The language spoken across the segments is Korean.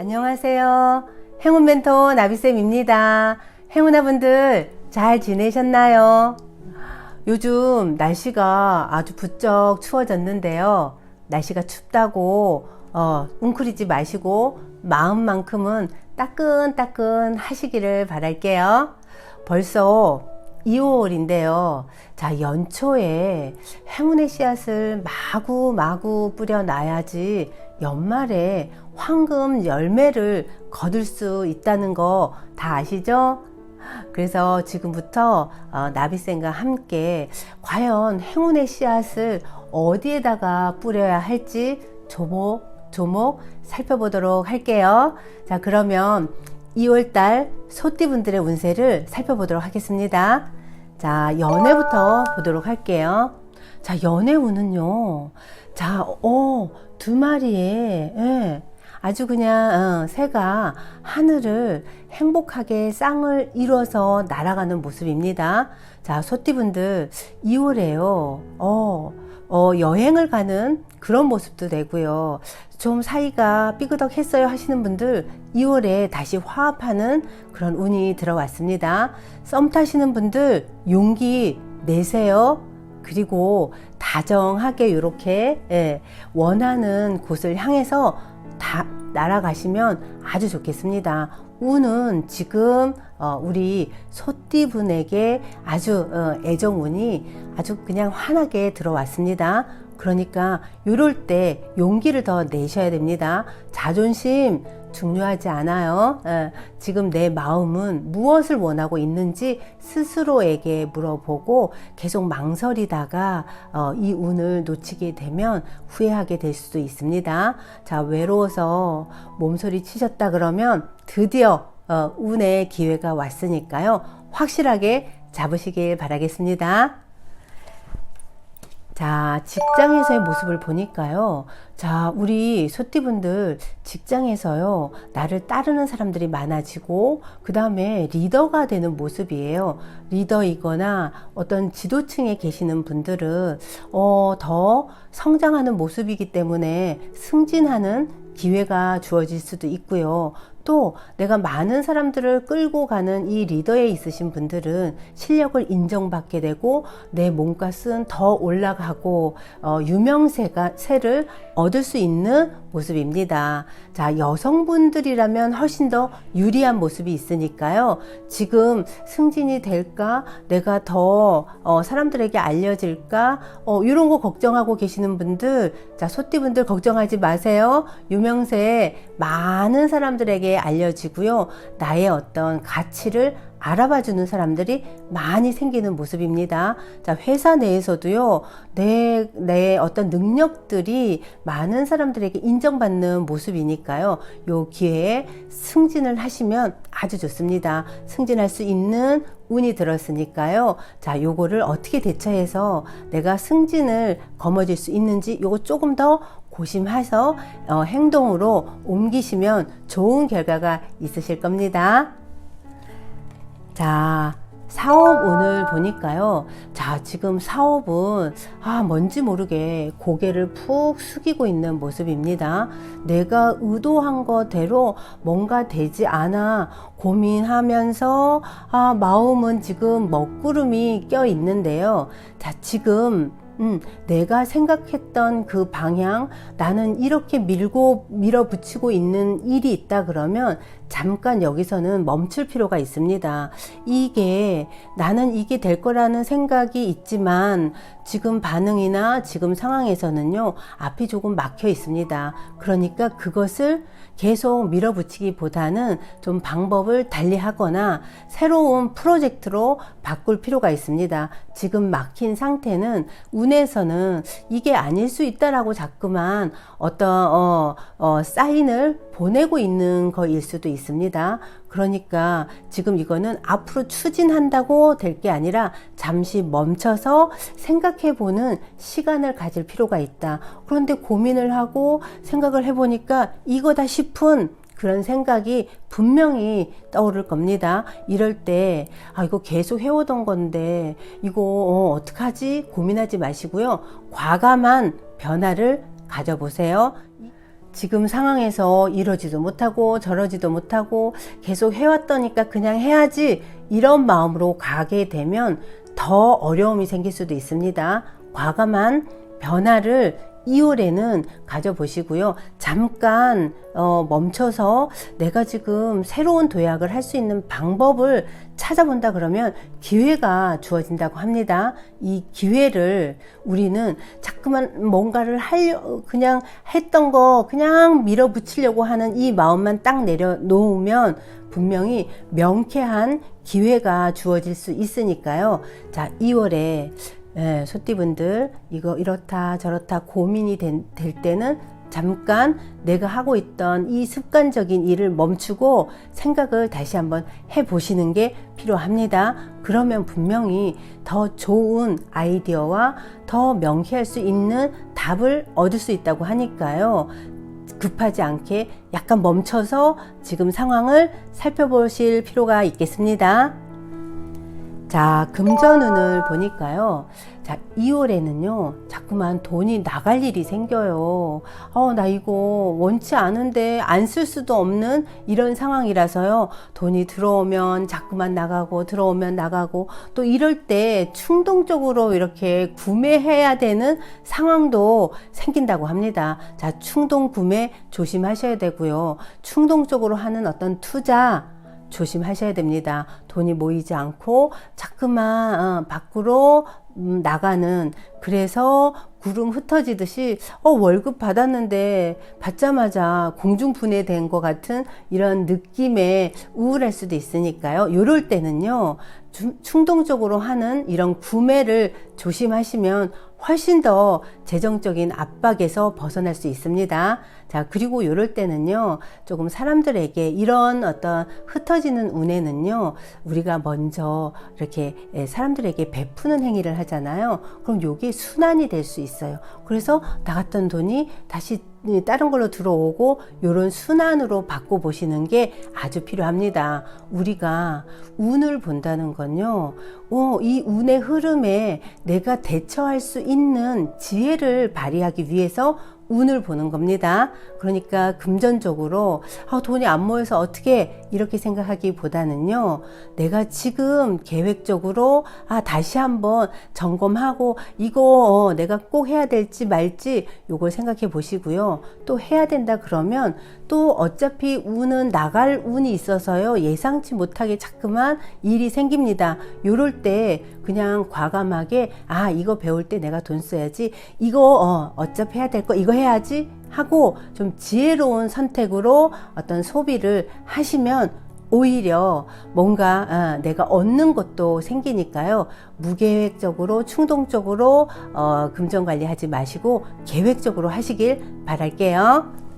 안녕하세요. 행운 멘토 나비쌤입니다. 행운아분들 잘 지내셨나요? 요즘 날씨가 아주 부쩍 추워졌는데요. 날씨가 춥다고 어, 웅크리지 마시고 마음만큼은 따끈따끈 하시기를 바랄게요. 벌써 2월인데요. 자, 연초에 행운의 씨앗을 마구마구 뿌려놔야지 연말에 황금 열매를 거둘 수 있다는 거 다 아시죠? 그래서 지금부터 어, 나비쌤과 함께 과연 행운의 씨앗을 어디에다가 뿌려야 할지 조목 조목 살펴보도록 할게요. 자, 그러면 2월달 소띠분들의 운세를 살펴보도록 하겠습니다. 자, 연애부터 보도록 할게요. 자, 연애 운은요. 자, 어, 두 마리의, 예, 아주 그냥, 어, 새가 하늘을 행복하게 쌍을 이뤄서 날아가는 모습입니다. 자, 소띠분들, 2월에요. 어, 어, 여행을 가는 그런 모습도 되고요. 좀 사이가 삐그덕했어요 하시는 분들 2월에 다시 화합하는 그런 운이 들어왔습니다. 썸 타시는 분들 용기 내세요. 그리고 다정하게 이렇게 예, 원하는 곳을 향해서 다 날아가시면 아주 좋겠습니다. 운은 지금 어, 우리 소띠분에게 아주 어, 애정운이 아주 그냥 환하게 들어왔습니다. 그러니까 이럴 때 용기를 더 내셔야 됩니다. 자존심 중요하지 않아요. 에, 지금 내 마음은 무엇을 원하고 있는지 스스로에게 물어보고 계속 망설이다가 어, 이 운을 놓치게 되면 후회하게 될 수도 있습니다. 자, 외로워서 몸소리 치셨다 그러면 드디어 어, 운의 기회가 왔으니까요. 확실하게 잡으시길 바라겠습니다. 자, 직장에서의 모습을 보니까요. 자, 우리 소띠분들 직장에서요. 나를 따르는 사람들이 많아지고, 그 다음에 리더가 되는 모습이에요. 리더이거나 어떤 지도층에 계시는 분들은, 어, 더 성장하는 모습이기 때문에 승진하는 기회가 주어질 수도 있고요. 또 내가 많은 사람들을 끌고 가는 이 리더에 있으신 분들은 실력을 인정받게 되고 내 몸값은 더 올라가고 어, 유명세가 세를 얻을 수 있는 모습입니다. 자 여성분들이라면 훨씬 더 유리한 모습이 있으니까요. 지금 승진이 될까? 내가 더 어, 사람들에게 알려질까? 어, 이런 거 걱정하고 계시는 분들, 자 소띠분들 걱정하지 마세요. 유명세 많은 사람들에게 알려지고요. 나의 어떤 가치를 알아봐 주는 사람들이 많이 생기는 모습입니다. 자, 회사 내에서도요, 내, 내 어떤 능력들이 많은 사람들에게 인정받는 모습이니까요, 요 기회에 승진을 하시면 아주 좋습니다. 승진할 수 있는 운이 들었으니까요. 자, 요거를 어떻게 대처해서 내가 승진을 거머쥘 수 있는지 요거 조금 더 고심해서 어, 행동으로 옮기시면 좋은 결과가 있으실 겁니다. 자, 사업 운을 보니까요. 자, 지금 사업은, 아, 뭔지 모르게 고개를 푹 숙이고 있는 모습입니다. 내가 의도한 거대로 뭔가 되지 않아 고민하면서, 아, 마음은 지금 먹구름이 껴 있는데요. 자, 지금 음, 내가 생각했던 그 방향, 나는 이렇게 밀고 밀어붙이고 있는 일이 있다 그러면 잠깐 여기서는 멈출 필요가 있습니다. 이게 나는 이게 될 거라는 생각이 있지만 지금 반응이나 지금 상황에서는요, 앞이 조금 막혀 있습니다. 그러니까 그것을 계속 밀어붙이기보다는 좀 방법을 달리 하거나 새로운 프로젝트로 바꿀 필요가 있습니다. 지금 막힌 상태는 운 에서는 이게 아닐 수 있다라고 자꾸만 어떤 어, 어, 사인을 보내고 있는 거일 수도 있습니다. 그러니까 지금 이거는 앞으로 추진한다고 될 게 아니라 잠시 멈춰서 생각해 보는 시간을 가질 필요가 있다. 그런데 고민을 하고 생각을 해보니까 이거다 싶은 그런 생각이 분명히 떠오를 겁니다. 이럴 때, 아, 이거 계속 해오던 건데, 이거, 어, 어떡하지? 고민하지 마시고요. 과감한 변화를 가져보세요. 지금 상황에서 이러지도 못하고 저러지도 못하고 계속 해왔더니까 그냥 해야지 이런 마음으로 가게 되면 더 어려움이 생길 수도 있습니다. 과감한 변화를 2월에는 가져보시고요. 잠깐 어, 멈춰서 내가 지금 새로운 도약을 할 수 있는 방법을 찾아본다 그러면 기회가 주어진다고 합니다. 이 기회를 우리는 자꾸만 뭔가를 하려 그냥 했던 거 그냥 밀어붙이려고 하는 이 마음만 딱 내려놓으면 분명히 명쾌한 기회가 주어질 수 있으니까요. 자, 2월에 예, 소띠분들 이거 이렇다 저렇다 고민이 된, 될 때는 잠깐 내가 하고 있던 이 습관적인 일을 멈추고 생각을 다시 한번 해 보시는 게 필요합니다. 그러면 분명히 더 좋은 아이디어와 더 명쾌할 수 있는 답을 얻을 수 있다고 하니까요. 급하지 않게 약간 멈춰서 지금 상황을 살펴보실 필요가 있겠습니다. 자, 금전운을 보니까요. 자, 2월에는요, 자꾸만 돈이 나갈 일이 생겨요. 어, 나 이거 원치 않은데 안 쓸 수도 없는 이런 상황이라서요. 돈이 들어오면 자꾸만 나가고, 들어오면 나가고, 또 이럴 때 충동적으로 이렇게 구매해야 되는 상황도 생긴다고 합니다. 자, 충동 구매 조심하셔야 되고요. 충동적으로 하는 어떤 투자, 조심하셔야 됩니다. 돈이 모이지 않고 자꾸만 어, 밖으로 음, 나가는 그래서 구름 흩어지듯이 어 월급 받았는데 받자마자 공중 분해된 것 같은 이런 느낌에 우울할 수도 있으니까요. 요럴 때는요. 충동적으로 하는 이런 구매를 조심하시면 훨씬 더 재정적인 압박에서 벗어날 수 있습니다. 자, 그리고 이럴 때는요, 조금 사람들에게 이런 어떤 흩어지는 운에는요, 우리가 먼저 이렇게 예, 사람들에게 베푸는 행위를 하잖아요. 그럼 요게 순환이 될 수 있어요. 그래서 나갔던 돈이 다시 다른 걸로 들어오고 요런 순환으로 바꿔 보시는 게 아주 필요합니다. 우리가 운을 본다는 건요. 어, 이 운의 흐름에 내가 대처할 수 있는 지혜를 발휘하기 위해서 운을 보는 겁니다. 그러니까 금전적으로 아, 돈이 안 모여서 어떻게 이렇게 생각하기보다는요. 내가 지금 계획적으로 아, 다시 한번 점검하고 이거 어, 내가 꼭 해야 될지 말지 요걸 생각해 보시고요. 또 해야 된다 그러면 또 어차피 운은 나갈 운이 있어서요. 예상치 못하게 자꾸만 일이 생깁니다. 요럴 때 그냥 과감하게 아, 이거 배울 때 내가 돈 써야지. 이거 어, 어차피 해야 될 거 이거 해야지 하고 좀 지혜로운 선택으로 어떤 소비를 하시면 오히려 뭔가 어, 내가 얻는 것도 생기니까요. 무계획적으로 충동적으로 어, 금전 관리하지 마시고 계획적으로 하시길 바랄게요.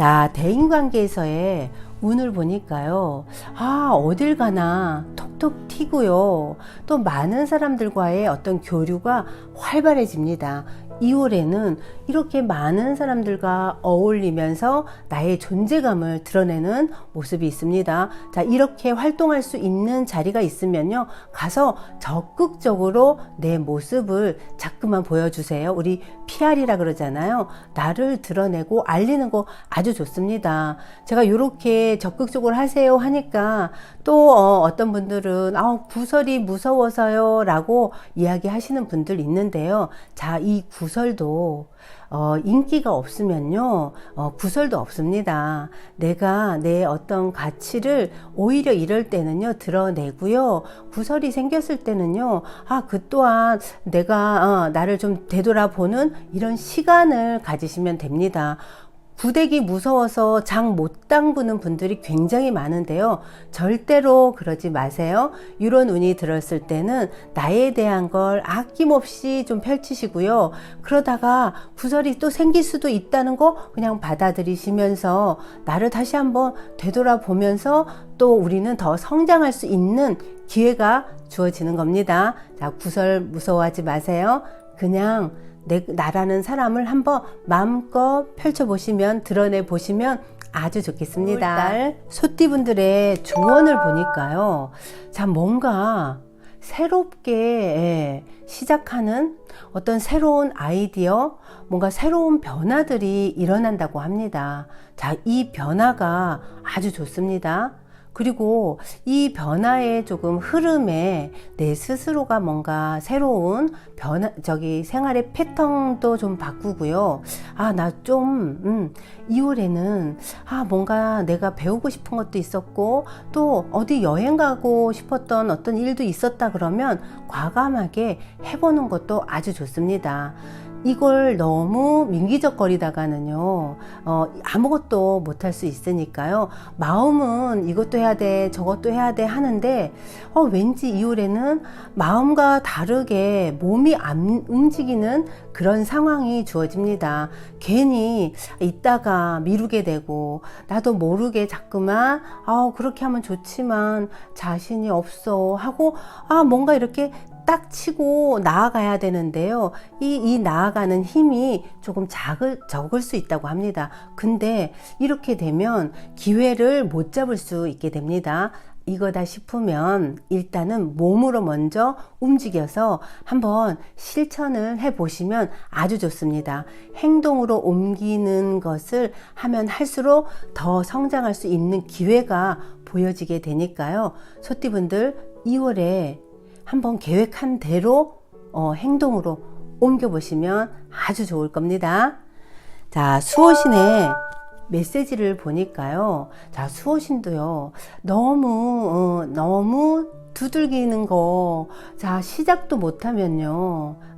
자, 대인관계에서의 운을 보니까요. 아, 어딜 가나 톡톡 튀고요. 또 많은 사람들과의 어떤 교류가 활발해집니다. 2월에는 이렇게 많은 사람들과 어울리면서 나의 존재감을 드러내는 모습이 있습니다. 자, 이렇게 활동할 수 있는 자리가 있으면요. 가서 적극적으로 내 모습을 자꾸만 보여주세요. 우리 PR이라 그러잖아요. 나를 드러내고 알리는 거 아주 좋습니다. 제가 이렇게 적극적으로 하세요 하니까 또 어, 떤 분들은 아, 구설이 무서워서요 라고 이야기하시는 분들 있는데요. 자, 이 구설도 어, 인기가 없으면요, 어, 구설도 없습니다. 내가 내 어떤 가치를 오히려 이럴 때는요, 드러내고요, 구설이 생겼을 때는요, 아, 그 또한 내가, 어, 나를 좀 되돌아보는 이런 시간을 가지시면 됩니다. 구데기 무서워서 장 못 담그는 분들이 굉장히 많은데요. 절대로 그러지 마세요. 이런 운이 들었을 때는 나에 대한 걸 아낌없이 좀 펼치시고요. 그러다가 구설이 또 생길 수도 있다는 거 그냥 받아들이시면서 나를 다시 한번 되돌아보면서 또 우리는 더 성장할 수 있는 기회가 주어지는 겁니다. 자, 구설 무서워하지 마세요. 그냥 내, 나라는 사람을 한번 마음껏 펼쳐보시면, 드러내 보시면 아주 좋겠습니다. 소띠분들의 조언을 보니까요. 자, 뭔가 새롭게 예, 시작하는 어떤 새로운 아이디어, 뭔가 새로운 변화들이 일어난다고 합니다. 자, 이 변화가 아주 좋습니다. 그리고 이 변화의 조금 흐름에 내 스스로가 뭔가 새로운 변화, 저기 생활의 패턴도 좀 바꾸고요. 아, 나 좀, 음, 2월에는, 아, 뭔가 내가 배우고 싶은 것도 있었고, 또 어디 여행 가고 싶었던 어떤 일도 있었다 그러면 과감하게 해보는 것도 아주 좋습니다. 이걸 너무 민기적거리다가는요, 어, 아무것도 못할 수 있으니까요. 마음은 이것도 해야 돼, 저것도 해야 돼 하는데, 어, 왠지 이월에는 마음과 다르게 몸이 안 움직이는 그런 상황이 주어집니다. 괜히 있다가 미루게 되고, 나도 모르게 자꾸만, 아, 그렇게 하면 좋지만 자신이 없어 하고, 아, 뭔가 이렇게 딱 치고 나아가야 되는데요. 이, 이 나아가는 힘이 조금 작을, 적을 수 있다고 합니다. 근데 이렇게 되면 기회를 못 잡을 수 있게 됩니다. 이거다 싶으면 일단은 몸으로 먼저 움직여서 한번 실천을 해 보시면 아주 좋습니다. 행동으로 옮기는 것을 하면 할수록 더 성장할 수 있는 기회가 보여지게 되니까요. 소띠분들 2월에 한번 계획한 대로 어, 행동으로 옮겨보시면 아주 좋을 겁니다. 자, 수호신의 메시지를 보니까요. 자, 수호신도요. 너무, 어, 너무 두들기는 거, 자, 시작도 못하면요.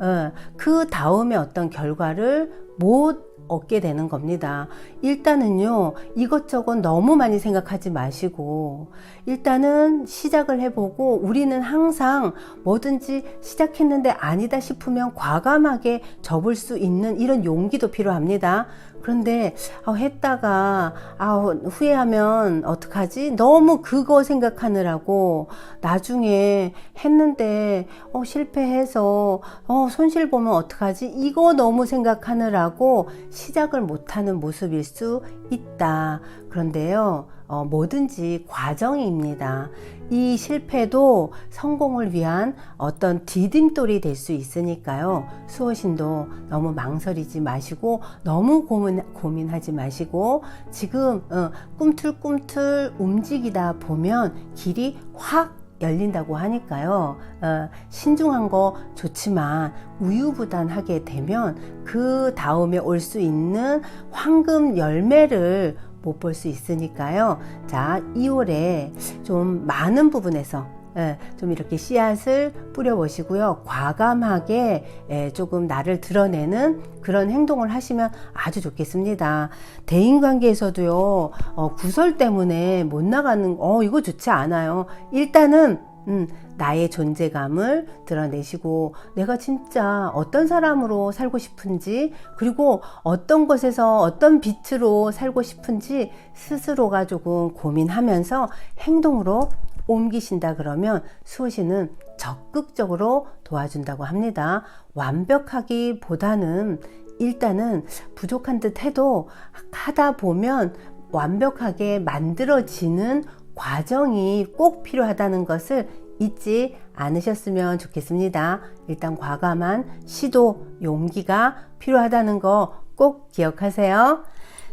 어, 그 다음에 어떤 결과를 못 얻게 되는 겁니다. 일단은요, 이것저것 너무 많이 생각하지 마시고, 일단은 시작을 해보고, 우리는 항상 뭐든지 시작했는데 아니다 싶으면 과감하게 접을 수 있는 이런 용기도 필요합니다. 그런데 아, 했다가 아, 후회하면 어떡하지? 너무 그거 생각하느라고 나중에 했는데 어, 실패해서 어, 손실 보면 어떡하지? 이거 너무 생각하느라고 시작을 못하는 모습일 수 있다. 그런데요. 어, 뭐든지 과정입니다. 이 실패도 성공을 위한 어떤 디딤돌이 될 수 있으니까요. 수호신도 너무 망설이지 마시고 너무 고민, 고민하지 마시고 지금 어, 꿈틀꿈틀 움직이다 보면 길이 확 열린다고 하니까요. 어, 신중한 거 좋지만 우유부단하게 되면 그 다음에 올 수 있는 황금 열매를 못 볼 수 있으니까요. 자, 2월에 좀 많은 부분에서 예, 좀 이렇게 씨앗을 뿌려보시고요. 과감하게 예, 조금 나를 드러내는 그런 행동을 하시면 아주 좋겠습니다. 대인관계에서도요, 어, 구설 때문에 못 나가는, 어, 이거 좋지 않아요. 일단은, 음, 나의 존재감을 드러내시고 내가 진짜 어떤 사람으로 살고 싶은지 그리고 어떤 곳에서 어떤 빛으로 살고 싶은지 스스로가 조금 고민하면서 행동으로 옮기신다 그러면 수호신은 적극적으로 도와준다고 합니다. 완벽하기보다는 일단은 부족한 듯 해도 하다 보면 완벽하게 만들어지는 과정이 꼭 필요하다는 것을 잊지 않으셨으면 좋겠습니다. 일단 과감한 시도, 용기가 필요하다는 거 꼭 기억하세요.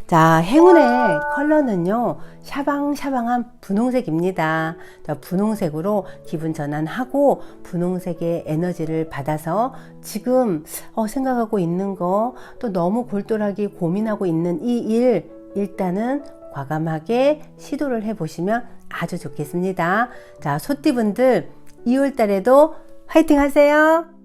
자, 행운의 컬러는요, 샤방샤방한 분홍색입니다. 자, 분홍색으로 기분 전환하고, 분홍색의 에너지를 받아서 지금 어, 생각하고 있는 거, 또 너무 골똘하게 고민하고 있는 이 일, 일단은 과감하게 시도를 해보시면 아주 좋겠습니다. 자, 소띠분들 2월 달에도 화이팅 하세요!